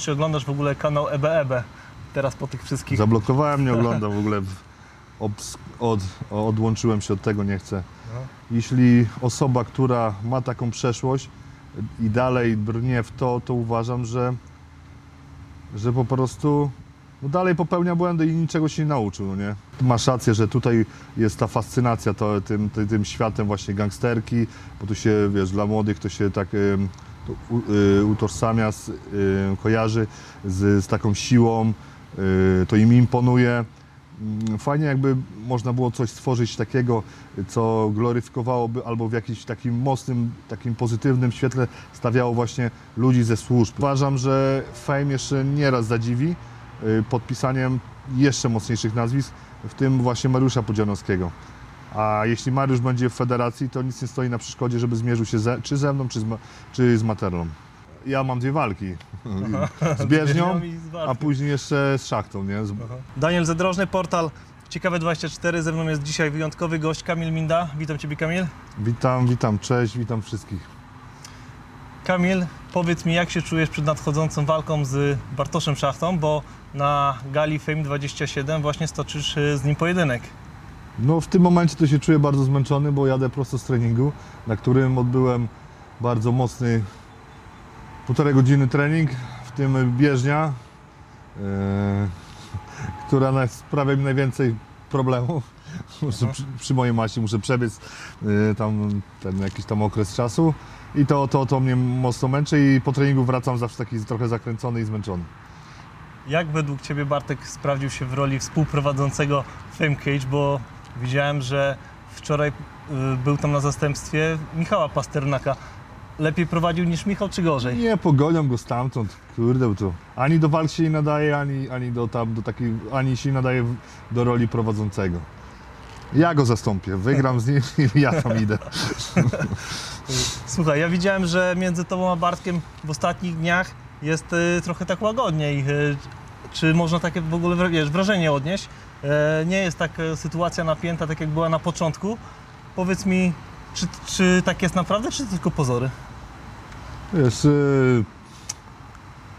Czy oglądasz w ogóle kanał E EBEB teraz po tych wszystkich... Zablokowałem, nie oglądam w ogóle. Obs- od, odłączyłem się od tego, nie chcę. No. Jeśli osoba, która ma taką przeszłość i dalej brnie w to, to uważam, że, że po prostu no dalej popełnia błędy i niczego się nie nauczył, no nie? Masz rację, że tutaj jest ta fascynacja to, tym, tym, tym światem właśnie gangsterki, bo tu się, wiesz, dla młodych to się tak ym, utożsamia, z, y, kojarzy z, z taką siłą, y, to im imponuje. Mm, Fajnie jakby można było coś stworzyć takiego, co gloryfikowałoby albo w jakimś takim mocnym, takim pozytywnym świetle stawiało właśnie ludzi ze służb. Uważam, że Fame jeszcze nieraz zadziwi y, podpisaniem jeszcze mocniejszych nazwisk, w tym właśnie Mariusza Podzianowskiego. A jeśli Mariusz będzie w federacji, to nic nie stoi na przeszkodzie, żeby zmierzył się ze, czy ze mną, czy z, Ma- czy z Materlą. Ja mam dwie walki. Z Bieżnią, i z a później jeszcze z Szachtą, nie? Z, Daniel Zadrożny, portal Ciekawe24. Ze mną jest dzisiaj wyjątkowy gość Kamil Minda. Witam Ciebie Kamil. Witam, witam, cześć, witam wszystkich. Kamil, powiedz mi jak się czujesz przed nadchodzącą walką z Bartoszem Szachtą, bo na gali Fame 27 właśnie stoczysz y, z nim pojedynek. No w tym momencie to się czuję bardzo zmęczony, bo jadę prosto z treningu, na którym odbyłem bardzo mocny półtorej godziny trening, w tym bieżnia, e, która sprawia mi najwięcej problemów. Muszę, przy, przy mojej maści muszę przebiec e, tam ten jakiś tam okres czasu i to, to, to mnie mocno męczy i po treningu wracam zawsze taki trochę zakręcony i zmęczony. Jak według Ciebie Bartek sprawdził się w roli współprowadzącego Fame Cage, bo widziałem, że wczoraj y, był tam na zastępstwie Michała Pasternaka. Lepiej prowadził niż Michał, czy gorzej? Nie, pogonią go stamtąd, kurde, to ani do walk się nie nadaje, ani, ani do tam, do takiej, ani się nie nadaje w- do roli prowadzącego. Ja go zastąpię, wygram z nim i ja tam idę. Słuchaj, ja widziałem, że między Tobą a Bartkiem w ostatnich dniach jest y, trochę tak łagodniej. Y, czy można takie w ogóle wiesz, wrażenie odnieść? E, nie jest tak e, sytuacja napięta, tak jak była na początku. Powiedz mi, czy, czy tak jest naprawdę, czy tylko pozory? Wiesz, y,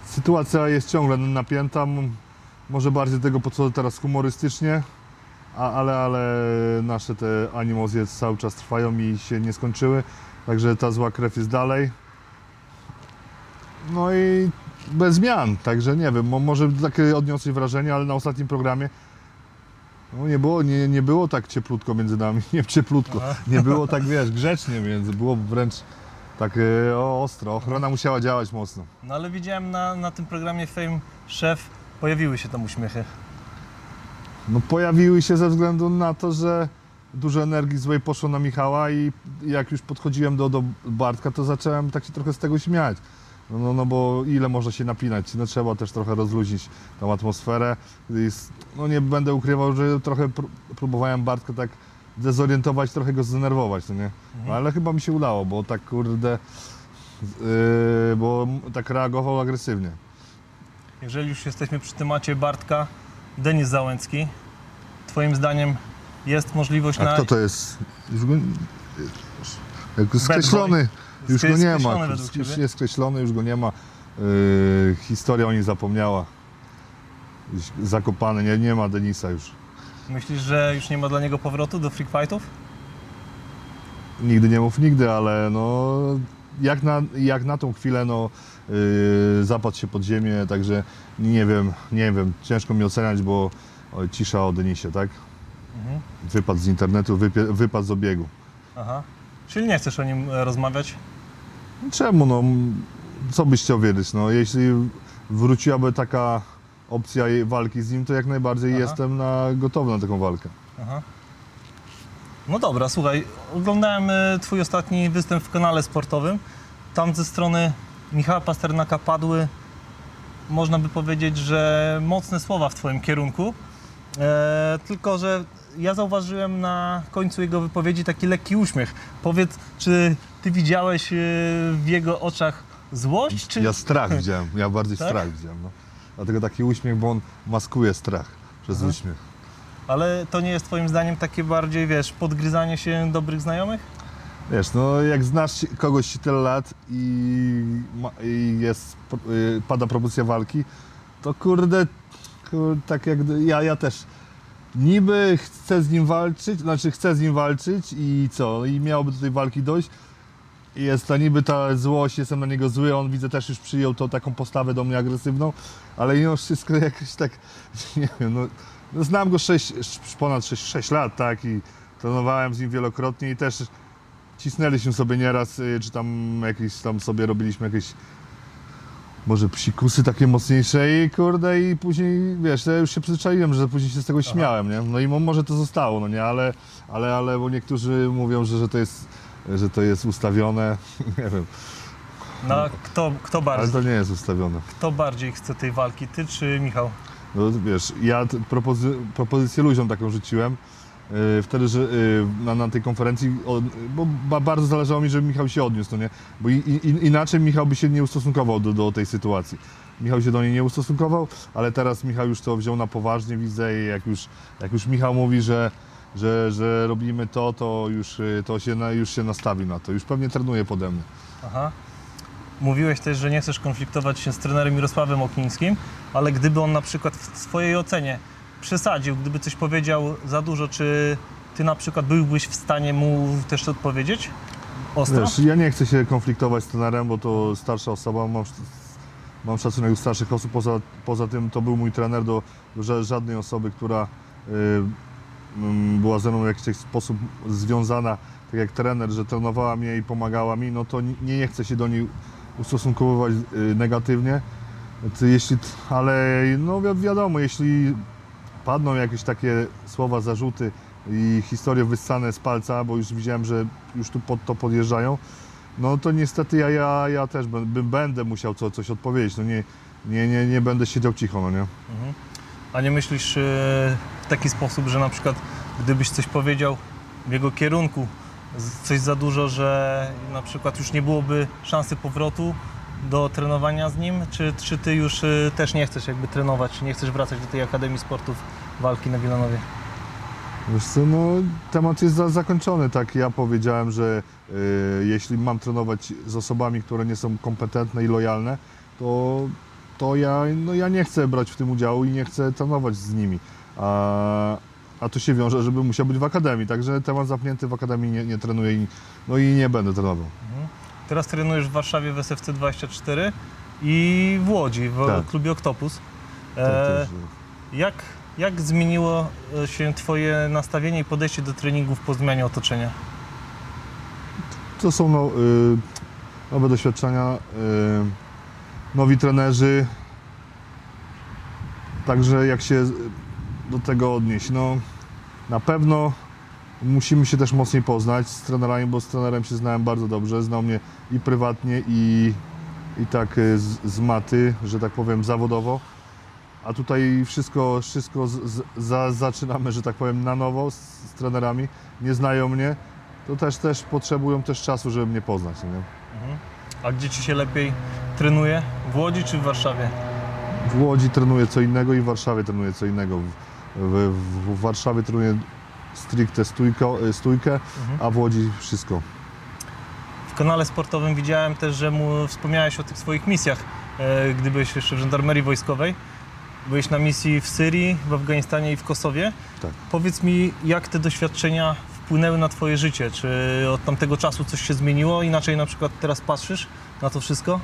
sytuacja jest ciągle napięta, może bardziej tego po co teraz humorystycznie, a, ale, ale nasze te animozje cały czas trwają i się nie skończyły, także ta zła krew jest dalej. No i bez zmian, także nie wiem, mo- może takie odniosłeś wrażenie, ale na ostatnim programie no nie, było, nie, nie było tak cieplutko między nami, nie cieplutko, nie było tak, wiesz, grzecznie między, było wręcz tak e, o, ostro, ochrona musiała działać mocno. No ale widziałem na, na tym programie Fame Chef, pojawiły się tam uśmiechy. No pojawiły się ze względu na to, że dużo energii złej poszło na Michała i jak już podchodziłem do, do Bartka, to zacząłem tak się trochę z tego śmiać. No, no, bo ile można się napinać? No trzeba też trochę rozluźnić tą atmosferę. Jest, no nie będę ukrywał, że trochę pró- próbowałem Bartka tak dezorientować, trochę go zdenerwować, no nie? No, ale chyba mi się udało, bo tak kurde, yy, bo tak reagował agresywnie. Jeżeli już jesteśmy przy temacie Bartka, Denis Załęcki, Twoim zdaniem jest możliwość A na... kto to jest? Już. Jak skreślony. Już go nie ma. Już jest skreślony, już go nie ma. Yy, historia o nim zapomniała. Zakopany, nie, nie ma Denisa już. Myślisz, że już nie ma dla niego powrotu do freak fightów? Nigdy nie mów nigdy, ale no jak na, jak na tą chwilę no yy, zapadł się pod ziemię, także nie wiem, nie wiem, ciężko mi oceniać, bo o, cisza o Denisie, tak? Mhm. Wypadł z internetu, wypie, wypadł z obiegu. Aha. Czyli nie chcesz o nim e, rozmawiać? Czemu no? Co byś chciał wiedzieć? No, jeśli wróciłaby taka opcja walki z nim, to jak najbardziej Aha. jestem na, gotowy na taką walkę. Aha. No dobra, słuchaj, oglądałem e, Twój ostatni występ w kanale sportowym. Tam ze strony Michała Pasternaka padły, można by powiedzieć, że mocne słowa w Twoim kierunku. E, tylko, że ja zauważyłem na końcu jego wypowiedzi taki lekki uśmiech. Powiedz, czy Ty widziałeś e, w jego oczach złość, czy... Ja strach widziałem, ja bardziej Tak? strach widziałem. No. Dlatego taki uśmiech, bo on maskuje strach przez Aha. uśmiech. Ale to nie jest Twoim zdaniem takie bardziej, wiesz, podgryzanie się dobrych znajomych? Wiesz, no jak znasz kogoś tyle lat i, ma, i jest, y, pada propozycja walki, to kurde, kur, tak jak ja, ja też niby chcę z nim walczyć, znaczy chcę z nim walczyć i co, i miałoby do tej walki dojść. Jest ta niby ta złość, jestem na niego zły, on widzę też już przyjął tą taką postawę do mnie agresywną, ale mimo wszystko jakoś tak, nie wiem, no, no znam go 6, ponad 6, 6 lat, tak, i trenowałem z nim wielokrotnie i też cisnęliśmy sobie nieraz, y, czy tam jakieś tam sobie robiliśmy jakieś może psikusy takie mocniejsze i kurde i później, wiesz, ja już się przyzwyczaiłem, że później się z tego śmiałem, nie? No i mo- może to zostało, no nie, ale, ale, ale bo niektórzy mówią, że, że to jest, że to jest ustawione, nie wiem, No, kto, kto, ale bardziej, to nie jest ustawione. kto bardziej chce tej walki, ty czy Michał? No wiesz, ja propozy- propozycję ludziom taką rzuciłem. Yy, wtedy, że yy, na, na tej konferencji, bo ba, bardzo zależało mi, żeby Michał się odniósł, no nie? Bo i, i, inaczej Michał by się nie ustosunkował do, do tej sytuacji. Michał się do niej nie ustosunkował, ale teraz Michał już to wziął na poważnie, widzę jak już, jak już Michał mówi, że, że, że robimy to, to już, yy, to się, już się nastawi na to. Już pewnie trenuje pode mnie. Aha. Mówiłeś też, że nie chcesz konfliktować się z trenerem Mirosławem Oknińskim, ale gdyby on na przykład w swojej ocenie przesadził, gdyby coś powiedział za dużo, czy ty na przykład byłbyś w stanie mu też odpowiedzieć? Ostro? Wiesz, ja nie chcę się konfliktować z trenerem, bo to starsza osoba, mam, mam szacunek starszych osób, poza, poza tym to był mój trener, do, do ża- żadnej osoby, która y, była ze mną w jakiś sposób związana, tak jak trener, że trenowała mnie i pomagała mi, no to nie, nie chcę się do niej ustosunkowywać y, negatywnie, Ty, jeśli, ale no wi- wiadomo, jeśli padną jakieś takie słowa, zarzuty i historie wyssane z palca, bo już widziałem, że już tu pod to podjeżdżają, no to niestety ja, ja, ja też bym, będę musiał co, coś odpowiedzieć. No nie, nie, nie, nie będę siedział cicho, no nie? Mhm. A nie myślisz e, w taki sposób, że na przykład gdybyś coś powiedział w jego kierunku, coś za dużo, że na przykład już nie byłoby szansy powrotu do trenowania z nim, czy, czy ty już e, też nie chcesz jakby trenować, nie chcesz wracać do tej Akademii Sportów Walki na Wielanowie? Wiesz co, no temat jest za, zakończony, tak ja powiedziałem, że y, jeśli mam trenować z osobami, które nie są kompetentne i lojalne, to, to ja, no, ja nie chcę brać w tym udziału i nie chcę trenować z nimi. A, a to się wiąże, żeby musiał być w akademii, także temat zamknięty w akademii nie, nie trenuję i, no i nie będę trenował. Teraz trenujesz w Warszawie w SFC 24 i w Łodzi, w Tak. klubie Octopus. Tak, E, też, Jak, jak zmieniło e, się Twoje nastawienie i podejście do treningów po zmianie otoczenia? To są no, y, nowe doświadczenia, y, nowi trenerzy. Także jak się do tego odnieść? No, na pewno musimy się też mocniej poznać z trenerami, bo z trenerem się znałem bardzo dobrze. Znał mnie i prywatnie, i, i tak y, z, z maty, że tak powiem, zawodowo. A tutaj wszystko, wszystko z, z, za, zaczynamy, że tak powiem, na nowo z, z trenerami. Nie znają mnie to też, też potrzebują też czasu, żeby mnie poznać. Nie? A gdzie Ci się lepiej trenuje? W Łodzi czy w Warszawie? W Łodzi trenuję co innego i w Warszawie trenuję co innego. W, w, w Warszawie trenuję stricte stójko, stójkę, a w Łodzi wszystko. W kanale sportowym widziałem też, że mu wspomniałeś o tych swoich misjach, e, gdy byłeś jeszcze w żandarmerii wojskowej. Byłeś na misji w Syrii, w Afganistanie i w Kosowie. Tak. Powiedz mi, jak te doświadczenia wpłynęły na Twoje życie? Czy od tamtego czasu coś się zmieniło? Inaczej na przykład teraz patrzysz na to wszystko?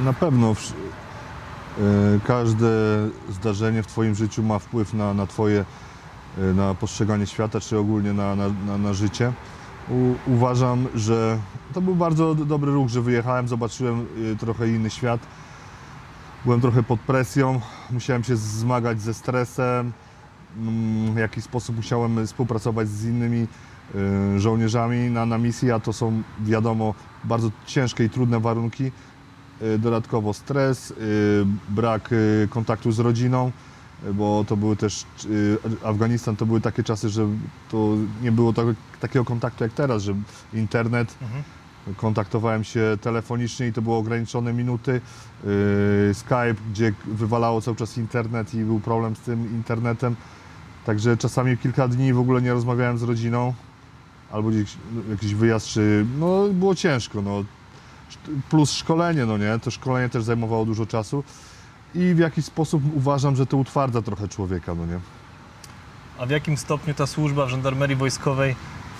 Na pewno e, każde zdarzenie w Twoim życiu ma wpływ na, na Twoje e, na postrzeganie świata, czy ogólnie na, na, na, na życie. U, uważam, że to był bardzo dobry ruch, że wyjechałem, zobaczyłem e, trochę inny świat. Byłem trochę pod presją, musiałem się zmagać ze stresem. Mm, W jakiś sposób musiałem współpracować z innymi e, żołnierzami na, na misji, a to są wiadomo bardzo ciężkie i trudne warunki. Y, Dodatkowo stres, y, brak y, kontaktu z rodziną, bo to były też, Afganistan to były takie czasy, że to nie było tak, takiego kontaktu jak teraz, że internet, Mhm. kontaktowałem się telefonicznie i to było ograniczone minuty, Skype, gdzie wywalało cały czas internet i był problem z tym internetem, także czasami kilka dni w ogóle nie rozmawiałem z rodziną, albo gdzieś, no, jakiś wyjazd, czy no było ciężko, no. Plus szkolenie, no nie, to szkolenie też zajmowało dużo czasu i w jakiś sposób uważam, że to utwardza trochę człowieka, no nie. A w jakim stopniu ta służba w żandarmerii wojskowej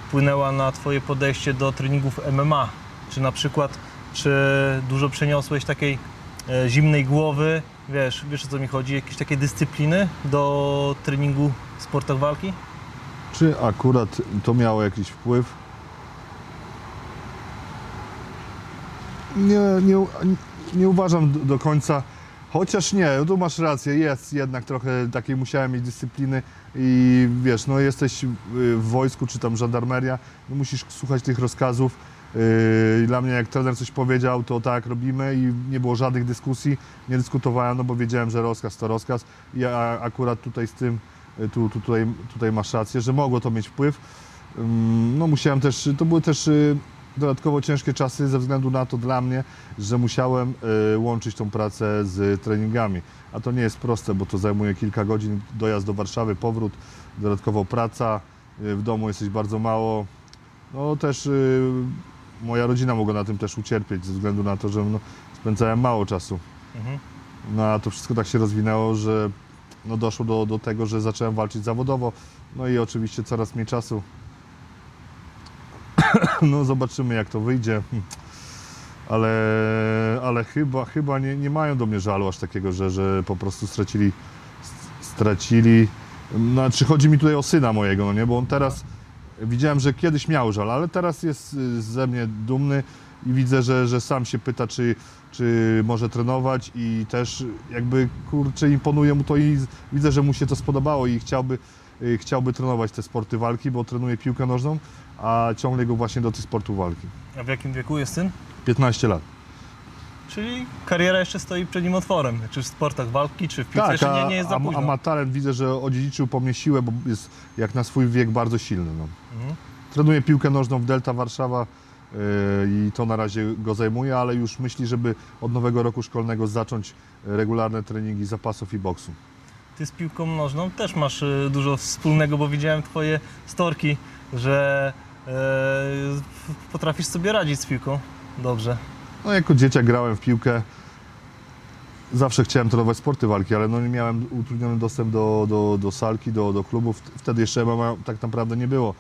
wpłynęła na Twoje podejście do treningów MMA? Czy na przykład, czy dużo przeniosłeś takiej e, zimnej głowy, wiesz, wiesz o co mi chodzi, jakieś takie dyscypliny do treningu w sportach walki? Czy akurat to miało jakiś wpływ? Nie, nie, nie uważam do- końca. Chociaż nie, tu masz rację, jest jednak trochę takiej musiałem mieć dyscypliny i wiesz, no jesteś y, w wojsku czy tam żandarmeria, no musisz słuchać tych rozkazów. Yy, Dla mnie jak trener coś powiedział, to tak robimy i nie było żadnych dyskusji, nie dyskutowałem, no bo wiedziałem, że rozkaz to rozkaz. Ja akurat tutaj z tym, y, tu, tu, tutaj, tutaj masz rację, że mogło to mieć wpływ. Ym, No musiałem też, to były też y, dodatkowo ciężkie czasy ze względu na to dla mnie, że musiałem y, łączyć tą pracę z treningami. A to nie jest proste, bo to zajmuje kilka godzin, dojazd do Warszawy, powrót, dodatkowo praca, y, w domu jesteś bardzo mało. No też y, moja rodzina mogła na tym też ucierpieć ze względu na to, że no, spędzałem mało czasu. Mhm. No a to wszystko tak się rozwinęło, że no, doszło do, do tego, że zacząłem walczyć zawodowo. No i oczywiście coraz mniej czasu. no zobaczymy jak to wyjdzie. Ale, ale chyba, chyba nie, nie mają do mnie żalu aż takiego, że, że po prostu stracili, stracili. Znaczy chodzi mi tutaj o syna mojego, no nie? Bo on teraz widziałem, że kiedyś miał żal, ale teraz jest y, ze mnie dumny i widzę, że, że sam się pyta, czy, czy może trenować i też jakby kurczę imponuje mu to i widzę, że mu się to spodobało i chciałby, y, chciałby trenować te sporty walki, bo trenuje piłkę nożną, a ciągle go właśnie do tych sportów walki. A w jakim wieku jest syn? 15 lat. Czyli kariera jeszcze stoi przed nim otworem, czy w sportach walki, czy w piłce, Tak, a, nie, nie jest za a, późno. a ma talent, widzę, że odziedziczył po mnie siłę, bo jest jak na swój wiek bardzo silny. No. Mhm. Trenuje piłkę nożną w Delta Warszawa yy, i to na razie go zajmuje, ale już myśli, żeby od nowego roku szkolnego zacząć regularne treningi zapasów i boksu. Ty z piłką nożną też masz y, dużo wspólnego, bo widziałem twoje storki, że potrafisz sobie radzić z piłką. Dobrze. No jako dzieciak grałem w piłkę. Zawsze chciałem trenować sporty walki, ale no nie miałem utrudniony dostęp do, do, do salki, do, do klubów. Wtedy jeszcze MMA tak naprawdę nie było.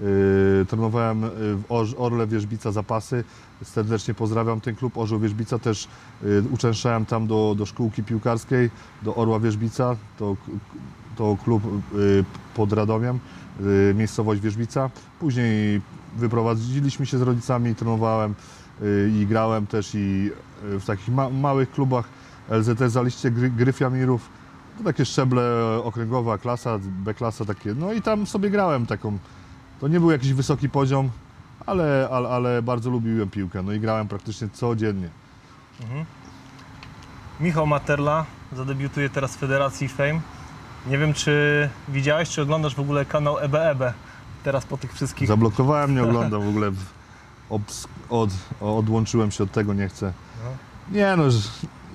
Yy, trenowałem yy, w Orle Wierzbica Zapasy. Serdecznie pozdrawiam ten klub Orzeł Wierzbica. Też yy, uczęszczałem tam do, do szkółki piłkarskiej, do Orła Wierzbica. To, to klub yy, pod Radomiem, miejscowość Wierzbica. Później wyprowadziliśmy się z rodzicami, trenowałem yy, i grałem też i yy, w takich ma- małych klubach LZT Zaliście Gry- Gryfiamirów. To takie szczeble okręgowa klasa, B-klasa takie. No i tam sobie grałem taką. To nie był jakiś wysoki poziom, ale, ale, ale bardzo lubiłem piłkę. No i grałem praktycznie codziennie. Mhm. Michał Materla zadebiutuje teraz w Federacji Fame. Nie wiem, czy widziałeś, czy oglądasz w ogóle kanał EBEB teraz po tych wszystkich... Zablokowałem, nie oglądam w ogóle. Obs- od, odłączyłem się od tego, nie chcę. No. Nie no,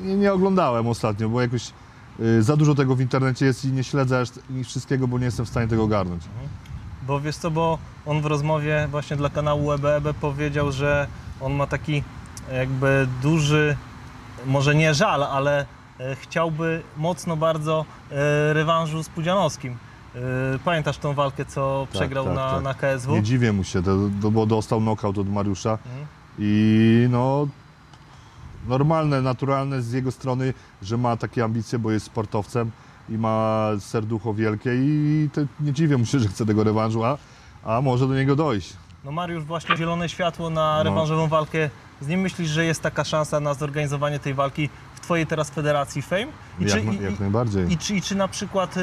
nie, nie oglądałem ostatnio, bo jakoś y, za dużo tego w internecie jest i nie śledzę aż wszystkiego, bo nie jestem w stanie tego ogarnąć. Bo wiesz co, bo on w rozmowie właśnie dla kanału EBEB powiedział, że on ma taki jakby duży, może nie żal, ale chciałby mocno bardzo e, rewanżu z Pudzianowskim. E, Pamiętasz tą walkę, co przegrał tak, na, tak. na KSW? Nie dziwię mu się, bo dostał knockout od Mariusza Mhm. i no normalne, naturalne z jego strony, że ma takie ambicje, bo jest sportowcem i ma serducho wielkie i te, nie dziwię mu się, że chce tego rewanżu, a, a może do niego dojść. No Mariusz właśnie zielone światło na No. rewanżową walkę. Z nim myślisz, że jest taka szansa na zorganizowanie tej walki w Twojej teraz Federacji Fame? jak, na- jak najbardziej. I czy, I czy na przykład y,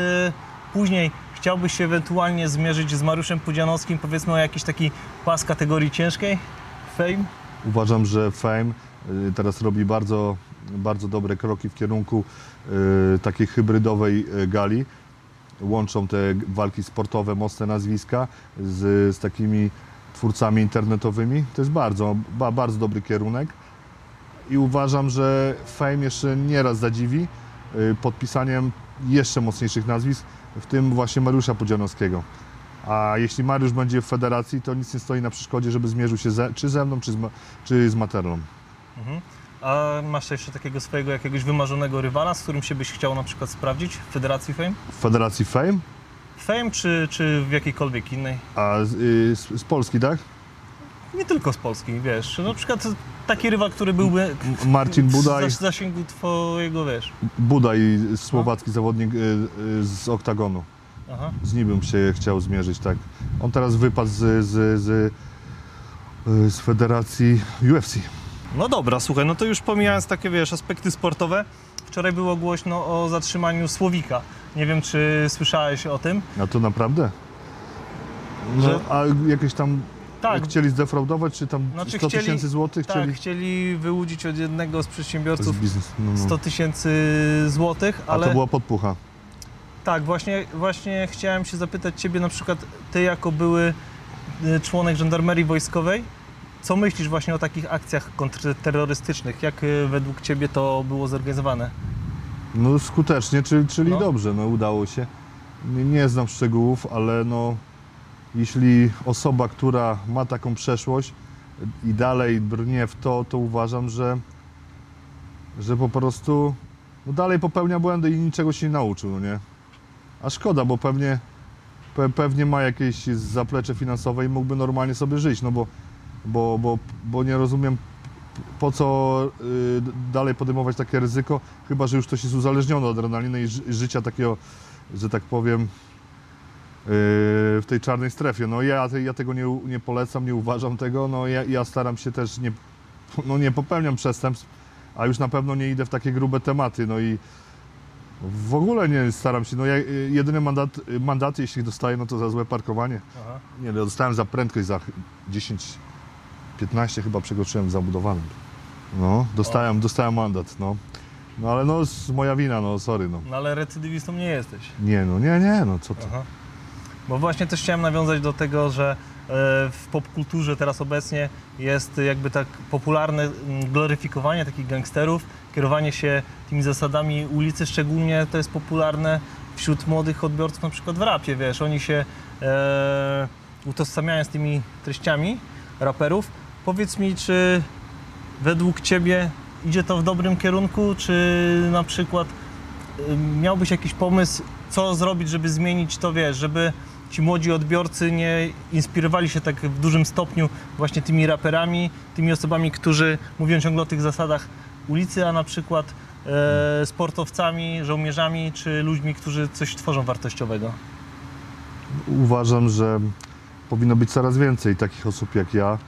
później chciałbyś się ewentualnie zmierzyć z Mariuszem Pudzianowskim, powiedzmy o jakiś taki pas kategorii ciężkiej? Fame? Uważam, że Fame y, teraz robi bardzo, bardzo dobre kroki w kierunku y, takiej hybrydowej y, gali. Łączą te walki sportowe, mocne nazwiska z, z takimi twórcami internetowymi. To jest bardzo, ba, bardzo dobry kierunek. I uważam, że Fame jeszcze nieraz zadziwi y, podpisaniem jeszcze mocniejszych nazwisk, w tym właśnie Mariusza Pudzianowskiego. A jeśli Mariusz będzie w federacji, to nic nie stoi na przeszkodzie, żeby zmierzył się ze, czy ze mną, czy z, czy z Materlą. Mhm. A masz jeszcze takiego swojego jakiegoś wymarzonego rywala, z którym się byś chciał na przykład sprawdzić w Federacji Fame? W federacji Fame, Fame czy, czy w jakiejkolwiek innej? a z, y, z, z Polski, tak? Nie tylko z Polski, wiesz. Na przykład taki rywal, który byłby Marcin w Budaj, zas- zasięgu twojego, wiesz. Budaj, słowacki zawodnik y, y, z oktagonu. Aha. Z nim bym się chciał zmierzyć, tak. On teraz wypadł z, z, z, y, z federacji UFC. No dobra, słuchaj, no to już pomijając takie, wiesz, aspekty sportowe, wczoraj było głośno o zatrzymaniu Słowika. Nie wiem, czy słyszałeś o tym. A to naprawdę? No, Że- a jakieś tam Tak, chcieli zdefraudować, czy tam Znaczy 100 chcieli- tysięcy złotych tak, chcieli? chcieli wyłudzić od jednego z przedsiębiorców biznes. No, no. 100 tysięcy złotych, A ale to była podpucha. tak, właśnie, właśnie chciałem się zapytać Ciebie na przykład, Ty jako były y, członek żandarmerii wojskowej, co myślisz właśnie o takich akcjach kontrterrorystycznych? Jak y, według Ciebie to było zorganizowane? No skutecznie, czyli, czyli No. dobrze, no udało się. Nie, nie znam szczegółów, ale no jeśli osoba, która ma taką przeszłość i dalej brnie w to, to uważam, że, że po prostu no dalej popełnia błędy i niczego się nie nauczył, no nie? A szkoda, bo pewnie, pe, pewnie ma jakieś zaplecze finansowe i mógłby normalnie sobie żyć, no bo, bo, bo, bo nie rozumiem po co y, dalej podejmować takie ryzyko, chyba że już ktoś jest uzależniony od adrenaliny i ży- życia takiego, że tak powiem, w tej czarnej strefie. No ja, ja tego nie, nie polecam, nie uważam tego, no ja, ja staram się też nie, no nie popełniam przestępstw, a już na pewno nie idę w takie grube tematy, no i w ogóle nie staram się, no ja y, jedyny mandat, y, mandaty jeśli dostaję, no to za złe parkowanie. Aha. Nie, no dostałem za prędkość za ch- 10, 15 chyba przekroczyłem zabudowanym. No, dostałem, dostałem mandat, no. No ale no, moja wina, no, sorry, no. No ale recydywistą nie jesteś. Nie, no, nie, nie, no, co ty. Aha. Bo właśnie też chciałem nawiązać do tego, że e, w popkulturze teraz obecnie jest jakby tak popularne gloryfikowanie takich gangsterów, kierowanie się tymi zasadami ulicy, szczególnie to jest popularne wśród młodych odbiorców na przykład w rapie, wiesz, oni się e, utożsamiają z tymi treściami raperów. Powiedz mi, czy według Ciebie idzie to w dobrym kierunku, czy na przykład y, miałbyś jakiś pomysł, co zrobić, żeby zmienić to, wiesz, żeby ci młodzi odbiorcy nie inspirowali się tak w dużym stopniu właśnie tymi raperami, tymi osobami, którzy mówią ciągle o tych zasadach ulicy, a na przykład e, sportowcami, żołnierzami czy ludźmi, którzy coś tworzą wartościowego. Uważam, że powinno być coraz więcej takich osób jak ja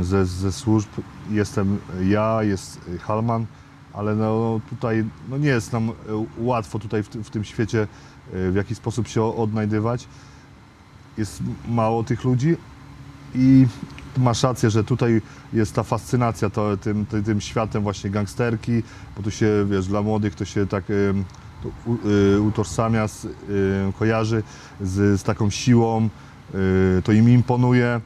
y, ze, ze służb. Jestem ja, jest Halman, ale no tutaj no nie jest nam y, łatwo tutaj w, w tym świecie w jakiś sposób się odnajdywać. Jest mało tych ludzi i masz rację, że tutaj jest ta fascynacja to, tym, tym, światem właśnie gangsterki, bo tu się, wiesz, dla młodych to się tak to y, utożsamia, y, kojarzy z, z taką siłą, y, to im imponuje.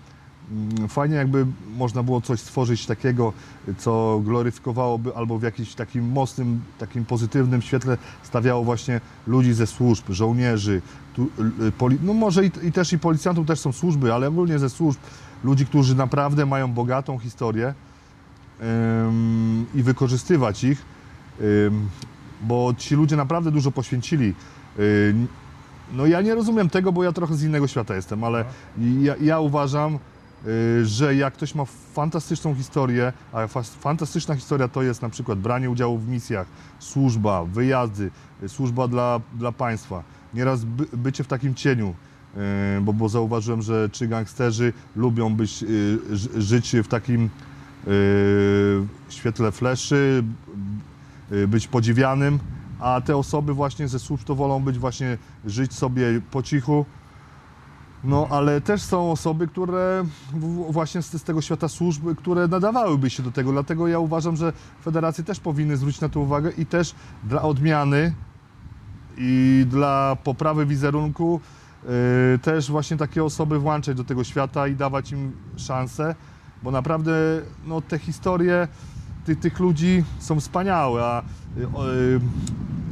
Mm, Fajnie jakby można było coś stworzyć takiego, co gloryfikowałoby albo w jakimś takim mocnym, takim pozytywnym świetle stawiało właśnie ludzi ze służb, żołnierzy, tu, y, poli, no może i, i też i policjantów też są służby, ale ogólnie ze służb, ludzi, którzy naprawdę mają bogatą historię i wykorzystywać ich, bo ci ludzie naprawdę dużo poświęcili. Yy, no ja nie rozumiem tego, bo ja trochę z innego świata jestem, ale ja, ja uważam, że jak ktoś ma fantastyczną historię, a fantastyczna historia to jest na przykład branie udziału w misjach, służba, wyjazdy, yy, służba dla, dla państwa, nieraz by, bycie w takim cieniu, yy, bo, bo zauważyłem, że czy gangsterzy lubią być, ży- żyć w takim świetle fleszy, y, być podziwianym, a te osoby właśnie ze służb to wolą być właśnie, żyć sobie po cichu. No, ale też są osoby, które właśnie z, z tego świata służb, które nadawałyby się do tego. Dlatego ja uważam, że federacje też powinny zwrócić na to uwagę i też dla odmiany i dla poprawy wizerunku y, też właśnie takie osoby włączać do tego świata i dawać im szansę, bo naprawdę no, te historie tych, tych ludzi są wspaniałe, a y, o, y,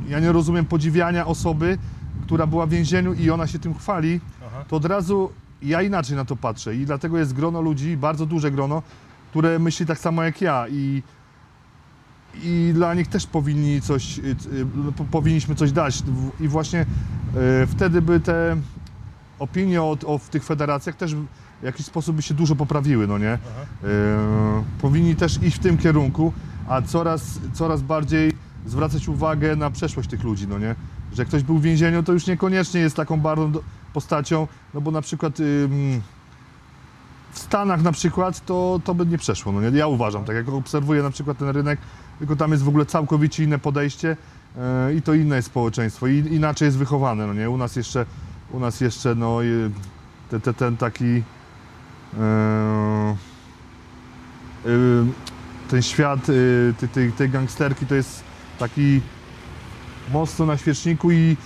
ja nie rozumiem podziwiania osoby, która była w więzieniu i ona się tym chwali. To od razu ja inaczej na to patrzę i dlatego jest grono ludzi, bardzo duże grono, które myśli tak samo jak ja i, i dla nich też powinni coś, y, y, po- powinniśmy coś dać i właśnie y, wtedy by te opinie o, o w tych federacjach też w jakiś sposób by się dużo poprawiły, no nie? Powinni też iść w tym kierunku, a coraz, coraz bardziej zwracać uwagę na przeszłość tych ludzi, no nie? Że ktoś był w więzieniu, to już niekoniecznie jest taką barwną do- postacią, no bo na przykład ym, w Stanach na przykład to, to by nie przeszło, no nie? Ja uważam, tak jak obserwuję na przykład ten rynek, tylko tam jest w ogóle całkowicie inne podejście e, i to inne jest społeczeństwo i inaczej jest wychowane, no nie? U nas jeszcze, u nas jeszcze no te, te, ten taki e, y, ten świat y, tej, tej, tej gangsterki to jest taki mocno na świeczniku i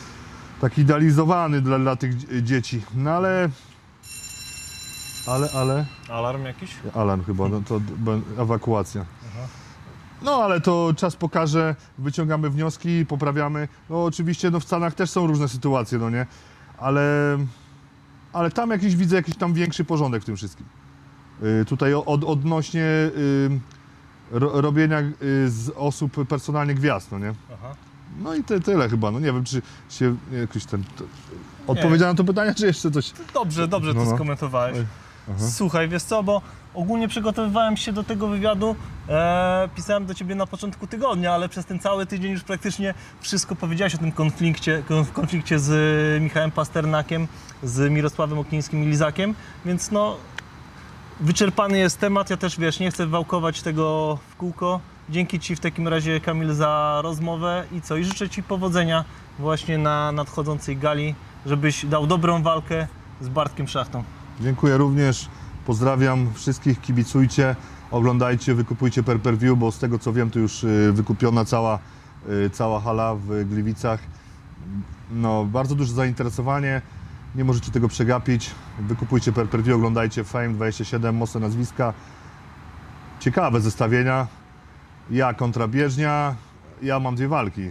taki idealizowany dla, dla tych dzie- dzieci. No ale. Ale, ale. Alarm jakiś? Alarm chyba, no to ewakuacja. Aha. No ale to czas pokaże, wyciągamy wnioski, poprawiamy. No oczywiście no, w Stanach też są różne sytuacje, no nie? Ale, ale tam jakiś widzę jakiś tam większy porządek w tym wszystkim. Y, tutaj od, odnośnie y, ro, robienia y, z osób personalnie gwiazd, no nie? Aha. No i ty, tyle chyba, no nie wiem, czy się jakiś ten... To, odpowiedziałem na to pytanie, czy jeszcze coś? Dobrze, dobrze No, to no. skomentowałeś. Oj, aha. Słuchaj, wiesz co, bo ogólnie przygotowywałem się do tego wywiadu, e, pisałem do ciebie na początku tygodnia, ale przez ten cały tydzień już praktycznie wszystko powiedziałeś o tym konflikcie, kon- konflikcie z e, Michałem Pasternakiem, z Mirosławem Oknińskim i Lizakiem, więc no wyczerpany jest temat, ja też wiesz, nie chcę wałkować tego w kółko. Dzięki Ci w takim razie Kamil za rozmowę i co, i życzę Ci powodzenia właśnie na nadchodzącej gali, żebyś dał dobrą walkę z Bartkiem Szachtą. Dziękuję również. Pozdrawiam wszystkich, kibicujcie, oglądajcie, wykupujcie per per view, bo z tego co wiem, to już y, wykupiona cała, y, cała hala w Gliwicach. No, bardzo duże zainteresowanie, nie możecie tego przegapić. Wykupujcie per per view, oglądajcie Fame 27, mocne nazwiska. Ciekawe zestawienia. Ja kontra Bieżnia, ja mam dwie walki.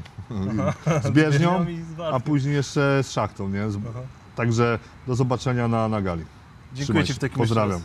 Z Bieżnią, i z a później jeszcze z Szachtą, nie? Z. Także do zobaczenia na, na gali. Dziękuję Trzymaj Ci w się. takim Pozdrawiam. razie.